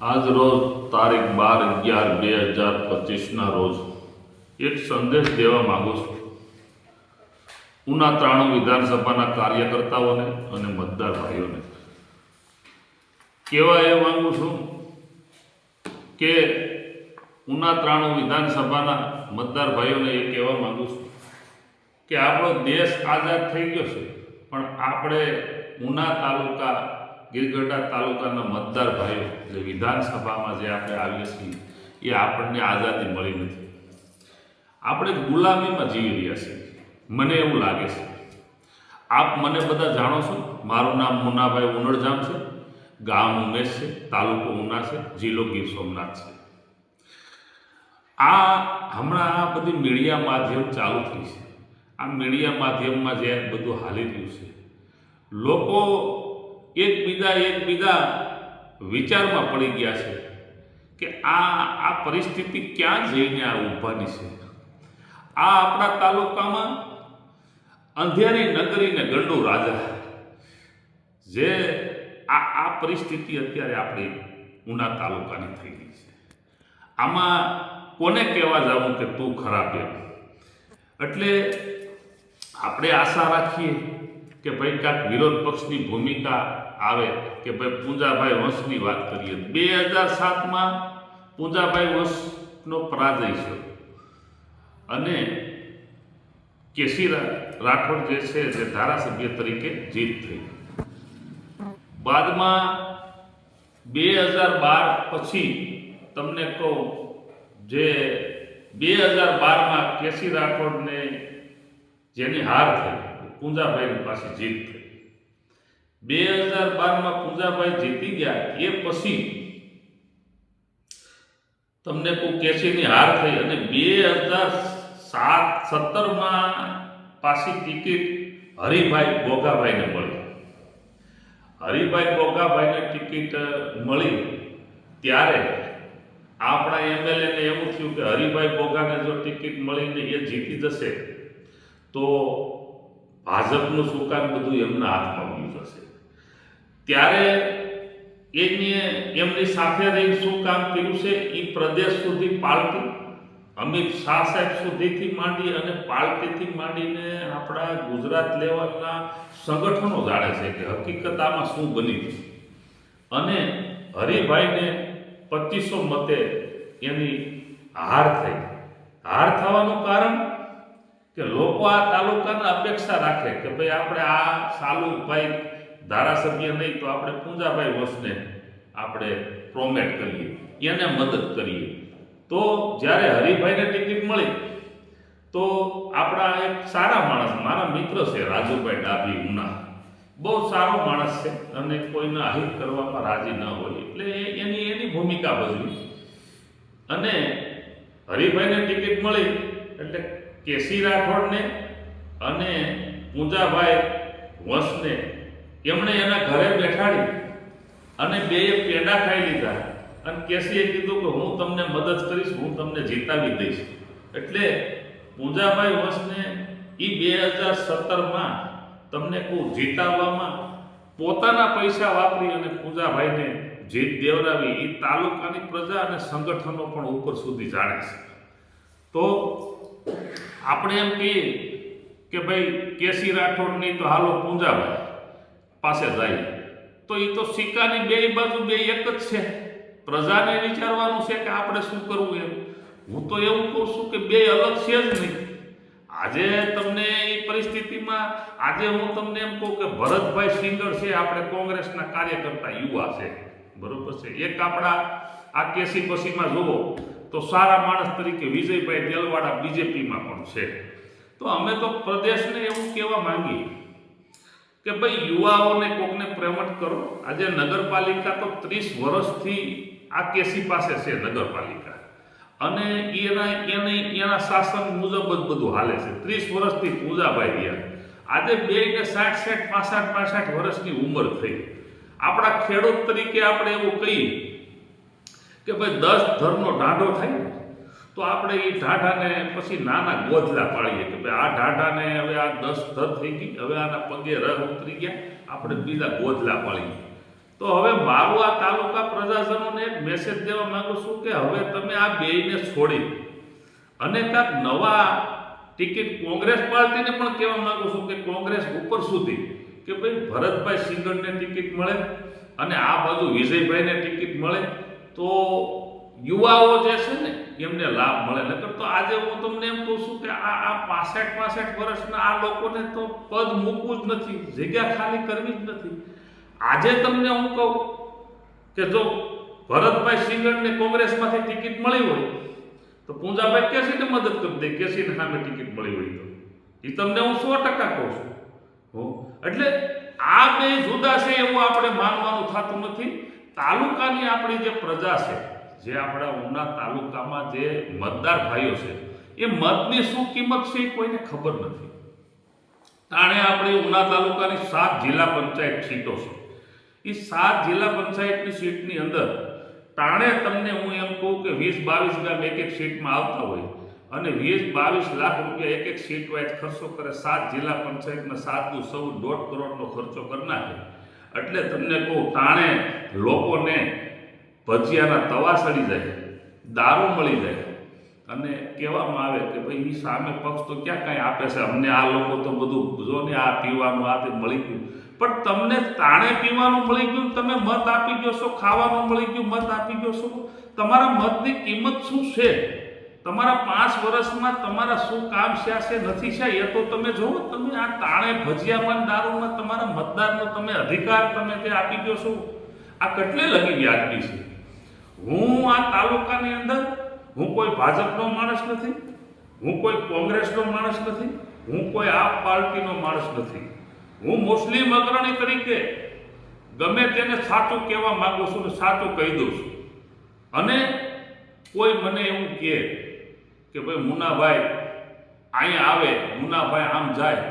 આજ રોજ તારીખ બાર અગિયાર બે હજાર પચીસના રોજ એક સંદેશ દેવા માગું છું. ઉના ત્રાણું વિધાનસભાના કાર્યકર્તાઓને અને મતદાર ભાઈઓને. કહેવા એ માગું છું કે ઉના ત્રાણું વિધાનસભાના મતદાર ભાઈઓને એ કહેવા માગું છું કે આપણો દેશ આઝાદ થઈ ગયો છે, પણ આપણે ઉના તાલુકા ગીરગઢડા તાલુકાના મતદાર ભાઈઓ, જે વિધાનસભામાં જે આપણે આવીએ છીએ, એ આપણને આઝાદી મળી નથી. આપણે ગુલામીમાં જીવી રહ્યા છીએ. મને એવું લાગે છે. આપ મને બધા જાણો છો? મારું નામ મુનાભાઈ ઉનડજામ છે. ગામ ઉમેશ છે, તાલુકો ઉના છે, જિલ્લો ગીર સોમનાથ છે. આ હમણાં આ બધી મીડિયા માધ્યમ ચાલુ થઈ છે. આ મીડિયા માધ્યમમાં જે બધું હાલી રહ્યું છે. લોકો એકબીજા એકબીજા વિચારમાં પડી ગયા છે કે આ આ પરિસ્થિતિ ક્યાં જઈને આ ઊભાની છે? આ આપણા તાલુકામાં અંધેરી નગરીને ગંડુ રાજા જે આ આ પરિસ્થિતિ અત્યારે આપણી ઉના તાલુકાની થઈ ગઈ છે. આમાં કોને કહેવા જવું કે તું ખરાબ એમ એટલે આપણે આશા રાખીએ કે ભાઈ કાંક વિરોધ પક્ષની ભૂમિકા આવે કે ભાઈ પૂંજાભાઈ વંશની વાત કરીએ બે હજાર સાતમાં પૂંજાભાઈ વંશનો પરાજય છે અને કેસી રાઠોડ જે છે જે ધારાસભ્ય તરીકે જીત થઈ. બાદમાં બે હજાર બાર પછી તમને કહું, જે બે હજાર બારમાં કેસી રાઠોડને જેની હાર થઈ, પૂંજાભાઈની પાસે જીત થઈ. બે હજાર બારમાં પૂજાભાઈ જીતી ગયા. એ પછી તમને કોઈ કેસીની હાર થઈ અને બે હજાર સાત, સત્તરમાં પાછી ટિકિટ હરિભાઈ બોગાભાઈને મળી. હરિભાઈ બોગાભાઈને ટિકિટ મળી. ત્યારે આપણા એમએલએને એવું થયું કે હરિભાઈ બોગાને જો ટિકિટ મળીને એ જીતી જશે, તો ભાજપનું સુકાન બધું એમના હાથમાં ગયું જશે. ત્યારે એની એમની સાથે રહી શું કામ કર્યું છે? એ પ્રદેશ સુધી પાલટી. અમિત શાહ સાહેબ સુધીથી માંડી અને પાલટીથી માંડીને આપણા ગુજરાત લેવલના સંગઠનો જાણે છે કે હકીકત આમાં શું બની છે. અને હરિભાઈને પચીસો મતે એની હાર થઈ. હાર થવાનું કારણ કે લોકો આ તાલુકાને અપેક્ષા રાખે કે ભાઈ આપણે આ સાલુભાઈ ધારાસભ્ય નહીં, તો આપણે પૂંજાભાઈ વંશને આપણે પ્રોમેટ કરીએ, એને મદદ કરીએ. તો જ્યારે હરિભાઈને ટિકિટ મળી, તો આપણા એક સારા માણસ, મારા મિત્ર છે રાજુભાઈ ડાભી ઉના. બહુ સારો માણસ છે અને કોઈને અહિત કરવામાં રાજી ન હોય, એટલે એની એની ભૂમિકા ભજવી. અને હરિભાઈને ટિકિટ મળી, એટલે કેસી રાઠોડને અને પૂંજાભાઈ વંશને એમણે એના ઘરે બેઠાડી અને બેએ પેડા ખાઈ લીધા. અને કેસીએ કીધું કે હું તમને મદદ કરીશ, હું તમને જીતાવી દઈશ. એટલે પૂંજાભાઈ વંશને એ બે હજાર સત્તરમાં તમને કહું, જીતાવવામાં પોતાના પૈસા વાપરી અને પૂંજાભાઈને જીત દેવરાવી એ તાલુકાની પ્રજા અને સંગઠનો પણ ઉપર સુધી જાણે છે. તો આપણે એમ કહીએ કે ભાઈ, કેસી રાઠોડની તો હાલો પૂંજાભાઈ. પાસે જાય. તો એ તો સિક્કાની બે બાજુ બે એક જ છે. પ્રજાને વિચારવાનું છે કે આપણે શું કરવું એમ? હું તો એવું કહું છું કે બે અલગ છે જ નહીં. આજે તમને એ પરિસ્થિતિમાં, આજે હું તમને એમ કહું કે ભરતભાઈ સિંગર છે, આપણે કોંગ્રેસના કાર્યકર્તા યુવા છે. બરોબર છે? એક આપણા આ કેસી પસીમાં જુઓ, તો સારા માણસ તરીકે વિજયભાઈ દેલવાડા બીજેપીમાં પણ છે. તો અમે તો પ્રદેશને એવું કહેવા માંગીએ કે ભાઈ, યુવાઓને કોકને પ્રમોટ કરો. આજે નગરપાલિકા તો ત્રીસ વર્ષથી આ કેસી પાસે છે નગરપાલિકા. અને એના, એને, એના શાસન મુજબ જ બધું હાલે છે. ત્રીસ વર્ષથી પૂજાભાઈ રહ્યા. આજે બે ને સાઠ સાઠ, પાસઠ પાસઠ વર્ષની ઉંમર થઈ. આપણા ખેડૂત તરીકે આપણે એવું કહીએ કે ભાઈ, દસ ધરનો ઢાંઢો થાય. તો આપણે એ ઢાઢાને પછી નાના ગોધલા પાડીએ કે ભાઈ આ ઢાઢાને હવે આ દસ ધર થઈ ગઈ, હવે આના પગે રહ ઉતરી ગયા, આપણે બીજા ગોધલા પાડીએ. તો હવે મારું આ તાલુકા પ્રજાજનોને એક મેસેજ દેવા માંગુ છું કે હવે તમે આ બેયને છોડી અને કાંક નવા ટિકિટ કોંગ્રેસ પાર્ટીને પણ કહેવા માંગુ છું કે કોંગ્રેસ ઉપર સુધી કે ભાઈ ભરતભાઈ સિંગરને ટિકિટ મળે અને આ બાજુ વિજયભાઈને ટિકિટ મળે. તો યુવાઓ જે છે ને એમને લાભ મળે. નકર તો આજે હું તમને એમ કહું છું કે આ આ પાસઠ પાસઠ વર્ષના આ લોકોને તો પદ મૂકવું જ નથી, જગ્યા ખાલી કરવી જ નથી. આજે તમને હું કહું કે જો ભરતભાઈ સિંગણને કોંગ્રેસમાંથી ટિકિટ મળી હોય, તો પૂંજાભાઈ કેસીને મદદ કરી દે, કેસીને સામે ટિકિટ મળી હોય તો. એ તમને હું સો ટકા કહું છું. હો? એટલે આ બે જુદા છે એવું આપણે માનવાનું થતું નથી. તાલુકાની આપણી જે પ્રજા છે જે આપણા ઉના તાલુકામાં જે મતદાર ભાઈઓ છે, એ મતની શું કિંમત છે એ કોઈને ખબર નથી. તાણે આપણી ઉના તાલુકાની સાત જિલ્લા પંચાયત સીટો છે. એ સાત જિલ્લા પંચાયતની સીટની અંદર તાણે તમને હું એમ કહું કે વીસ બાવીસ ગામ એક એક સીટમાં આવતા હોય અને વીસ બાવીસ લાખ રૂપિયા એક એક સીટ વાઇઝ ખર્ચો કરે સાત જિલ્લા પંચાયતમાં સાતનું સૌ દોઢ કરોડનો ખર્ચો કરી નાખે. એટલે તમને કહું, તાણે લોકોને ભજીયાના તવા સડી જાય, દારૂ મળી જાય. અને કહેવામાં આવે કે ભાઈ એ સામે પક્ષ તો ક્યાં કાંઈ આપે છે? અમને આ લોકો તો બધું જો ને આ પીવાનું, આ તે મળી ગયું. પણ તમને તાણે પીવાનું મળી ગયું તમે મત આપી ગયો છો, ખાવાનું મળી ગયું, મત આપી ગયો છો. તમારા મતની કિંમત શું છે? તમારા પાંચ વર્ષમાં તમારા શું કામ છે છે, નથી છે? એ તો તમે જુઓ તમે આ તાણે ભજીયામાં દારૂમાં તમારા મતદારનો તમે અધિકાર તમે તે આપી ગયો છો, આ કેટલે લગી વ્યાજબી છે? હું આ તાલુકાની અંદર હું કોઈ ભાજપનો માણસ નથી, હું કોઈ કોંગ્રેસનો માણસ નથી, હું કોઈ આ પાર્ટીનો માણસ નથી. હું મુસ્લિમ અગ્રણી તરીકે ગમે તેને સાચું કહેવા માગું છું ને સાચું કહી દઉં છું. અને કોઈ મને એવું કહે કે ભાઈ મુનાભાઈ અહીંયા આવે મુનાભાઈ આમ જાય.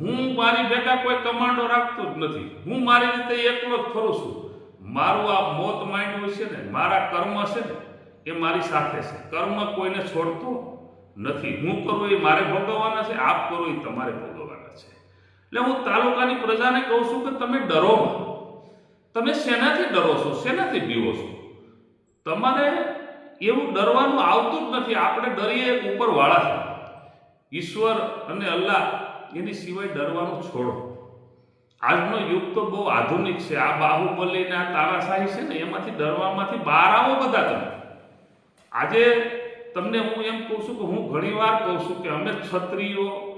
હું મારી ભેગા કોઈ કમાન્ડો રાખતો જ નથી. હું મારી રીતે એકલો જ ફરું છું. મારું આ મોત માંડ્યું છે ને, મારા કર્મ છે ને, એ મારી સાથે છે. કર્મ કોઈને છોડતો નથી. હું કરું એ મારે ભોગવવાના છે, આપ કરો એ તમારે ભોગવવાના છે. એટલે હું તાલુકાની પ્રજાને કહું છું કે તમે ડરો તમે શેનાથી ડરો છો? શેનાથી બીવો છો? તમારે એવું ડરવાનું આવતું જ નથી. આપણે ડરીએ ઉપરવાળા ઈશ્વર અને અલ્લાહ એની સિવાય ડરવાનું છોડો. આજનો યુગ તો બહુ આધુનિક છે. આ બાહુબલી ને આ તારાશાહી છે ને, એમાંથી ડરવામાંથી બહાર આવો બધા તમે. આજે તમને હું એમ કહું છું કે હું ઘણીવાર કહું છું કે અમે ક્ષત્રિયો,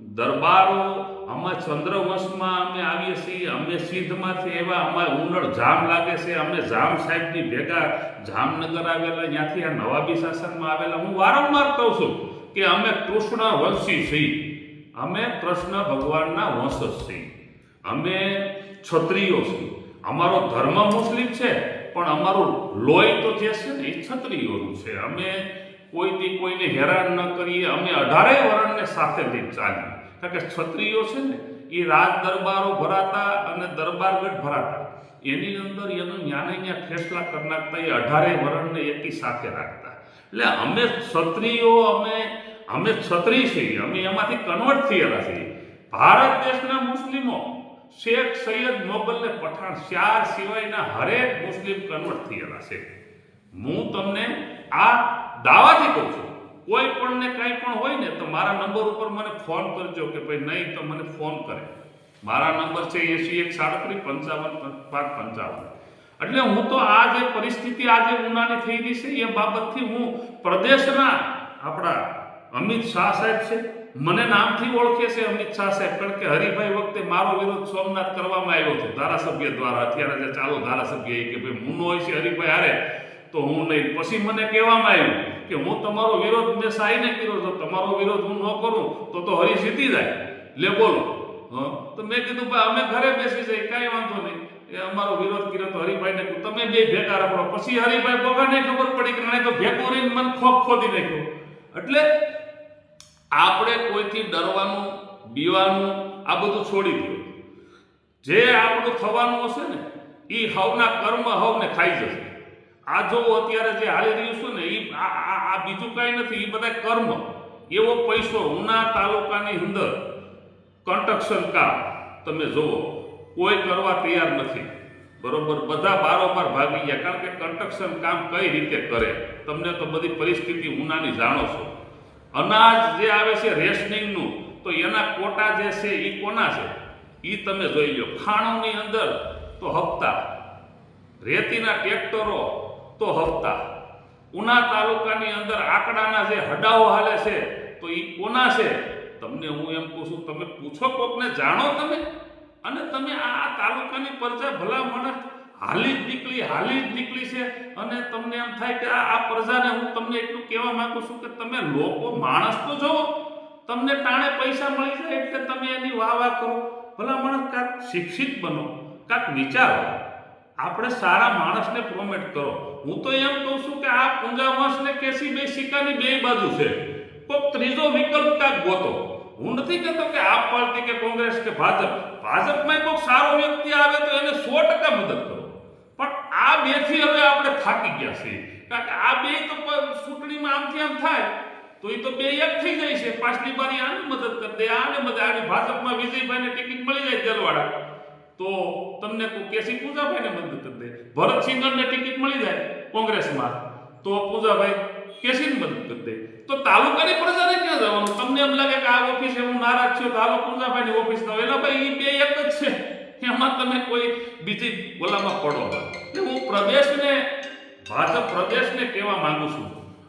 દરબારો, અમે ચંદ્રવંશમાં અમે આવીએ છીએ, અમે સિદ્ધમાંથી એવા, અમારે ઉનળ જામ લાગે છે, અમે જામ સાહેબની ભેગા જામનગર આવેલા, ત્યાંથી આ નવાબી શાસનમાં આવેલા. હું વારંવાર કહું છું કે અમે કૃષ્ણ વંશી છીએ. અમે કૃષ્ણ ભગવાનના વંશજ છીએ. અમે ક્ષત્રિયો છીએ. અમારો ધર્મ મુસ્લિમ છે, પણ અમારું લોહી તો જે છે ને એ ક્ષત્રિયોનું છે. અમે કોઈથી કોઈને હેરાન ન કરીએ, અમે અઢારે વર્ણને સાથે લઈને ચાલીએ. કારણ કે ક્ષત્રિયો છે ને, એ રાજ દરબારો ભરાતા અને દરબારગઢ ભરાતા. એની અંદર એનું ન્યાને ન્યા ફેસલા કરી એ અઢારે વર્ણને એકી સાથે રાખતા. એટલે અમે ક્ષત્રિયો, અમે અમે ક્ષત્રિય છીએ. અમે એમાંથી કન્વર્ટ થયેલા છીએ. ભારત દેશના મુસ્લિમો શેખ સૈયદ મોગલ ને પઠાણ ચાર સિવાયના હરેક મુસ્લિમ કન્વર્ટ થયેલા છે. હું તમને આ દાવાથી કહું છું, કોઈ પણ ને કાંઈ પણ હોય ને, તો મારા નંબર ઉપર મને ફોન કરજો કે ભાઈ નહીં તો મને ફોન કરે. મારા નંબર છે એસી એક સાડત્રીસ પંચાવન પાંચ પંચાવન. એટલે હું તો આ જે પરિસ્થિતિ આજે ઉનાની થઈ ગઈ છે, એ બાબતથી હું પ્રદેશના આપણા અમિત શાહ સાહેબ છે મને નામથી ઓળખે છે અમિત શાહ સાહેબ, કારણ કે હરિભાઈ વખતે મારો વિરોધ સોમનાથ કરવામાં આવ્યો હતો ધારાસભ્ય દ્વારા. અત્યારે જે ચાલુ ધારાસભ્ય એ કે ભાઈ મુન્નો હોય છે હરિભાઈ હારે, તો હું નહીં. પછી મને કહેવામાં આવ્યું કે હું તમારો વિરોધ મેં સાઈને કર્યો તો તમારો વિરોધ હું ન કરું, તો તો હરી જીતી જાય. લે બોલો. હં? તો મેં કીધું, ભાઈ, અમે ઘરે બેસી જઈએ, કાંઈ વાંધો નહીં. એ અમારો વિરોધ કર્યો તો હરિભાઈને તમે બે ભેગા રાખો પછી હરિભાઈ બોગાને ખબર પડી કે આણે તો ભેગો રહીને મને ખોખ ખોદી નાખ્યો. એટલે આપણે કોઈથી ડરવાનું, બીવાનું, આ બધું છોડી દો. જે આપણું થવાનું હશે ને એ હવના કર્મ હવને ખાઈ જશે. આ જોવો અત્યારે જે હાલી રહ્યું છું ને એ આ બીજું કાંઈ નથી એ બધા કર્મ. એવો પૈસો ઉના તાલુકાની અંદર કન્સ્ટ્રક્શન કામ તમે જુઓ, કોઈ કરવા તૈયાર નથી. બરોબર, બધા બારોબાર ભાગી ગયા, કારણ કે કન્સ્ટ્રક્શન કામ કઈ રીતે કરે? તમને તો બધી પરિસ્થિતિ ઉનાની જાણો છો. અનાજ જે આવે છે રેશનિંગનું, તો એના કોટા જે છે એ કોના છે? એ તમે જોઈ લો ખાણોની અંદર તો હપ્તા. રેતીના ટ્રેક્ટરો તો હપ્તા. ઉના તાલુકાની અંદર આંકડાના જે હડાઓ હાલે છે, તો એ કોના છે? તમને હું એમ કહું છું, તમે પૂછો કોકને, જાણો તમે. અને તમે આ તાલુકાની પરજા ભલા માણસ હાલી જ નીકળી, હાલી જ નીકળી છે. અને તમને એમ થાય કે આ પ્રજાને હું તમને એટલું કહેવા માંગુ છું કે તમે લોકો માણસ તો જોવો તમને ટાણે પૈસા મળી જાય એટલે તમે એની વાહ વાહ કરો. ભલા માણસ કાંક શિક્ષિત બનો, કાંક વિચારો. આપણે સારા માણસને પ્રોમેટ કરો. હું તો એમ કહું છું કે આ પૂંજાવંશ ને કેસી બે સિક્કાની બે બાજુ છે. કોઈક ત્રીજો વિકલ્પ કાંક ગોતો. હું નથી કહેતો કે આપ પાર્ટી કે કોંગ્રેસ કે ભાજપ. ભાજપમાં કોઈક સારો વ્યક્તિ આવે તો એને સો ટકા મદદ કરો. આ બેથી હવે આપણે થાકી ગયા છીએ. કારણ કે આ બે તો ચૂંટણીમાં આમથી આમ થાય? તો એ તો બે એક થઈ જાય છે. પાછલી બારી આને મદદ કરી દે, આને મદદ. આની ભાજપમાં વિજયભાઈને ટિકિટ મળી જાય જલવાડા તો તમને કેસી પૂજાભાઈને મદદ કરી દે? ભરત સિંગરને ટિકિટ મળી જાય કોંગ્રેસમાં. તો પૂજાભાઈ કેસીને મદદ કરી દે. તો તાલુકાની પ્રજાને ક્યાં જવાનું? તમને એમ લાગે કે આ ઓફિસે હું નારાજ છું, તો પૂજાભાઈની ઓફિસ ન એલા ભાઈ એ બે એક જ છે. એમાં તમે કોઈ બીજી બોલામાં પડો એટલે હું પ્રદેશને ભાજપ પ્રદેશને કહેવા માંગુ છું,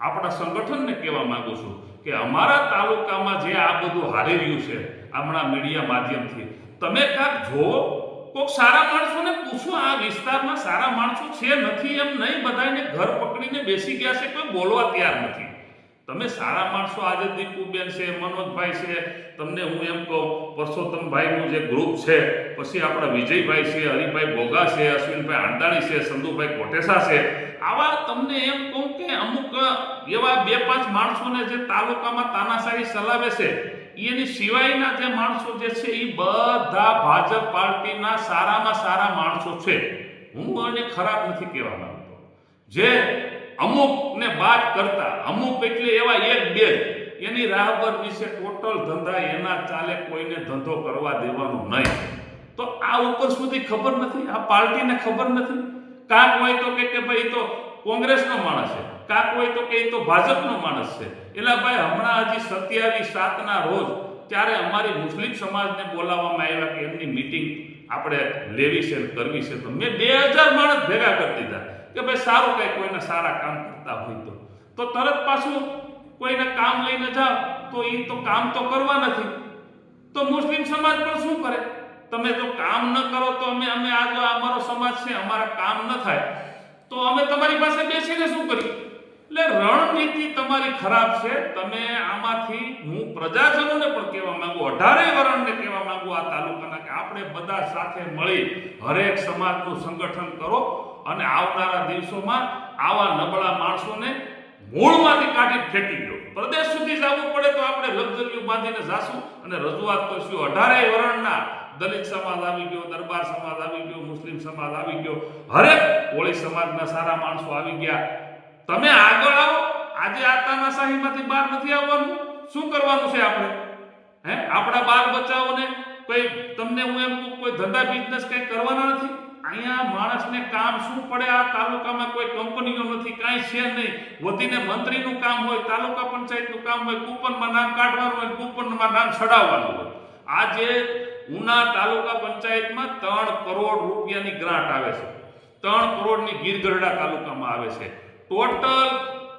આપણા સંગઠનને કહેવા માંગુ છું કે અમારા તાલુકામાં જે આ બધું હારી રહ્યું છે, હમણાં મીડિયા માધ્યમથી, તમે કાંક જુઓ કોઈક સારા માણસોને પૂછો, આ વિસ્તારમાં સારા માણસો છે નથી એમ નહીં બધાને ઘર પકડીને બેસી ગયા છે, કોઈ બોલવા તૈયાર નથી. તમે સારા માણસો આજે દીપુબેન છે, મનોજભાઈ છે, તમને હું એમ કહું, પરસોત્તમભાઈનું જે ગ્રુપ છે, પછી આપણા વિજયભાઈ છે, હરિભાઈ બોગા છે, અશ્વિનભાઈ આંડાણી છે સંધુભાઈ કોટેસા છે, આવા તમને એમ કહું કે અમુક એવા બે પાંચ માણસોને જે તાલુકામાં તાનાશાહી ચલાવે છે, એની સિવાયના જે માણસો જે છે, એ બધા ભાજપ પાર્ટીના સારામાં સારા માણસો છે. હું એને ખરાબ નથી કહેવા માંગતો. જે અમુકને બાદ કરતા, અમુક એટલે એવા એક બે એની એની રાહબર વિશે ટોટલ ધંધા એના ચાલે કોઈને ધંધો કરવા દેવાનો નહીં. તો આ ઉપર સુધી ખબર નથી, આ પાર્ટીને ખબર નથી. કાક હોય તો કે કે ભાઈ તો કોંગ્રેસનો માણસ છે, કાક હોય તો કે તો ભાજપનો માણસ છે. એટલે ભાઈ, હમણાં હજી સત્યાવીસ સાતના રોજ ત્યારે અમારી મુસ્લિમ સમાજને બોલાવવામાં આવ્યા કે એમની મીટિંગ આપણે લેવી છે કરવી છે. તો મેં બે હજાર માણસ ભેગા કરી દીધા. કે ભાઈ સારું કંઈ કોઈને સારા કામ કરતા હોય તો. તો તરત પાછું કોઈને કામ લઈને જાઓ, તો એ તો કામ તો કરવા નથી. તો મુસ્લિમ સમાજ પણ શું કરે? તમે જો કામ ન કરો તો અમે અમે આ જો અમારો સમાજ છે, અમારા કામ ન થાય. તો અમે તમારી પાસે બેસીને શું કરીએ? એટલે રણનીતિ તમારી ખરાબ છે. તમે આમાંથી હું પ્રજાજનોને પણ કહેવા માંગુ, અઢારે વરણને કહેવા માંગુ આ તાલુકાના કે આપણે બધા સાથે મળી હરેક સમાજનું સંગઠન કરો અને આવનારા દિવસોમાં આવા નબળા માણસોને મૂળમાંથી કાઢી ફેંકી દો. પ્રદેશ સુધી જવું પડે તો આપણે લક્ઝરીઓ બાંધીને જાશું અને રજૂઆત કરશું. અઢારે વરણના દલિત સમાજ આવી ગયો, દરબાર સમાજ આવી ગયો, મુસ્લિમ સમાજ આવી ગયો. હરેક કોળી સમાજના સારા માણસો આવી ગયા. તમે આગળ આવો. આજે આ તાનાશાહીમાંથી બહાર નથી આવવાનું. શું કરવાનું છે આપણે? હે? આપણા બાળ બચ્ચાઓને કોઈ, તમને હું એમ કહું, કોઈ ધંધા બિઝનેસ કંઈ કરવાના નથી? અહીંયા માણસને કામ શું પડે આ તાલુકામાં કોઈ કંપનીઓ નથી, કાંઈ છે નહીં. વધીને મંત્રીનું કામ હોય, તાલુકા પંચાયતનું કામ હોય, કૂપનમાં નામ કાઢવાનું હોય, કૂપનમાં નામ ચડાવવાનું હોય. આજે ઉના તાલુકા પંચાયતમાં ત્રણ કરોડ રૂપિયાની ગ્રાન્ટ આવે છે. ત્રણ કરોડની ગીરગઢડા તાલુકામાં આવે છે. ટોટલ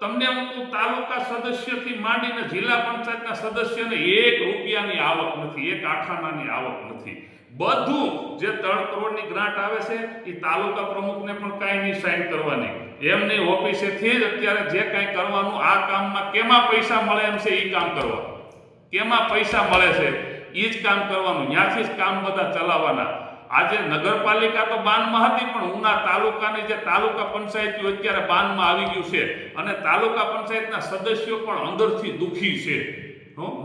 તમને હું તાલુકા સદસ્યથી માંડીને જિલ્લા પંચાયતના સદસ્યને એક રૂપિયાની આવક નથી, એક આઠાનાની આવક નથી. બધું જે ત્રણ કરોડની ગ્રાન્ટ આવે છે એ તાલુકા પ્રમુખને પણ કાંઈ નહીં સાઇન કરવાની. એમની ઓફિસેથી જ અત્યારે જે કાંઈ કરવાનું, આ કામમાં કેમાં પૈસા મળે એમ છે એ કામ કરવા. કેમાં પૈસા મળે છે એ જ કામ કરવાનું. ત્યાંથી જ કામ બધા ચલાવવાના. આજે નગરપાલિકા તો બાનમાં હતી, પણ ઉના તાલુકાની જે તાલુકા પંચાયતીઓ અત્યારે બાનમાં આવી ગયું છે અને તાલુકા પંચાયતના સદસ્યો પણ અંદરથી દુઃખી છે.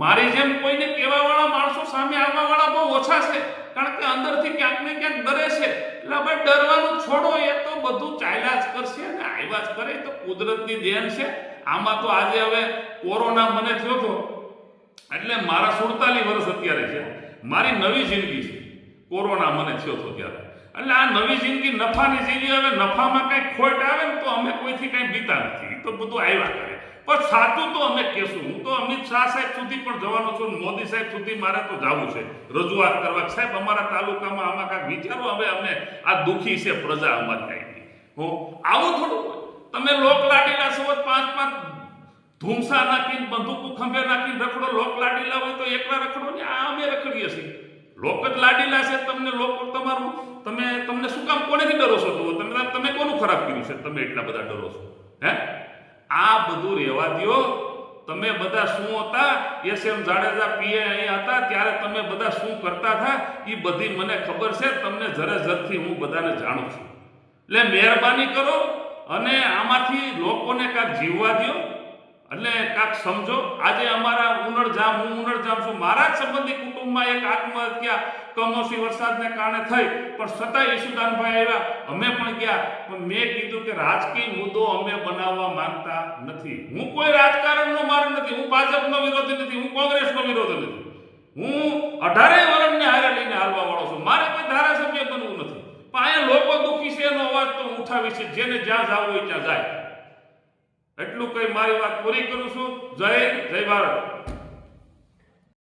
મારી જેમ કોઈને કહેવાવાળા માણસો સામે આવવાવાળા બહુ ઓછા છે, કારણ કે અંદરથી ક્યાંક ને ક્યાંક ડરે છે. એટલે ભાઈ ડરવાનું છોડો, એ તો બધું ચાલ્યા જ કરશે અને આવ્યા જ કરે તો કુદરતની દેન છે. આમાં તો આજે હવે કોરોના મને થયો હતો એટલે મારા સુડતાલીસ વર્ષ અત્યારે છે. મારી નવી જિંદગી છે. કોરોના મને થયો હતો ત્યારે. એટલે આ નવી જિંદગી, નફાની જિંદગી, હવે નફામાં કંઈ ખોટ આવે ને તો અમે કોઈથી કંઈ બીતા નથી. તો બધું આવ્યા કરે. પણ સાચું તો અમે કહેશું. હું તો અમિત શાહ સાહેબ સુધી પણ જવાનો છું મોદી સાહેબ સુધી મારે તો જવું છે. રજૂઆત કરવા. સાહેબ, અમારા તાલુકામાં આમાં કાંઈક વિચારો? હવે અમે આ દુઃખી છે પ્રજા અમારી કાંઈ હું, આવું થોડું. તમે લોક સોબત પાંચ પાંચ ધૂમસા નાખીને, બંદૂકો ખંભે નાખીને રખડો. લોક લાવો તો એકલા રખડો ને આ અમે રખડીએ છીએ. લોક લાડીલા છે તમને લોકો તમારું. તમે, તમને શું કામ કોનેથી ડરો છો તો તમે તમે કોનું ખરાબ કર્યું છે? તમે એટલા બધા ડરો છો. હે? આ બધું રહેવા દ્યો. તમે બધા શું હતા? એસ એમ જાડેજા, પીએ અહીંયા હતા. ત્યારે તમે બધા શું કરતા હતા? એ બધી મને ખબર છે. તમને જરે જરથી હું બધાને જાણું છું. એટલે મહેરબાની કરો અને આમાંથી લોકોને કાંઈક જીવવા દ્યો. એટલે કાંક સમજો, આજે અમારા ઉનળજામ, હું ઉનળજામ છું, મારા જ સંબંધી કુટુંબમાં એક આત્મહત્યા કમોસી વરસાદને કારણે થઈ, પણ છતાં ઈશુદાનભાઈ આવ્યા, અમે પણ ગયા, પણ મેં કીધું કે રાજકીય મુદ્દો અમે બનાવવા માંગતા નથી. હું કોઈ રાજકારણનો માર નથી, હું ભાજપનો વિરોધી નથી, હું કોંગ્રેસનો વિરોધી નથી. હું અઢારેય વર્ષને હારે લઈને હાલવા વાળો છું. મારે કોઈ ધારાસભ્ય બનવું નથી. પણ અહીંયા લોકો દુઃખી છે એનો અવાજ તો ઉઠાવી છે જેને જ્યાં જવું હોય ત્યાં જાય. એટલું કઈ મારી વાત પૂરી કરું છું. જય જય ભારત.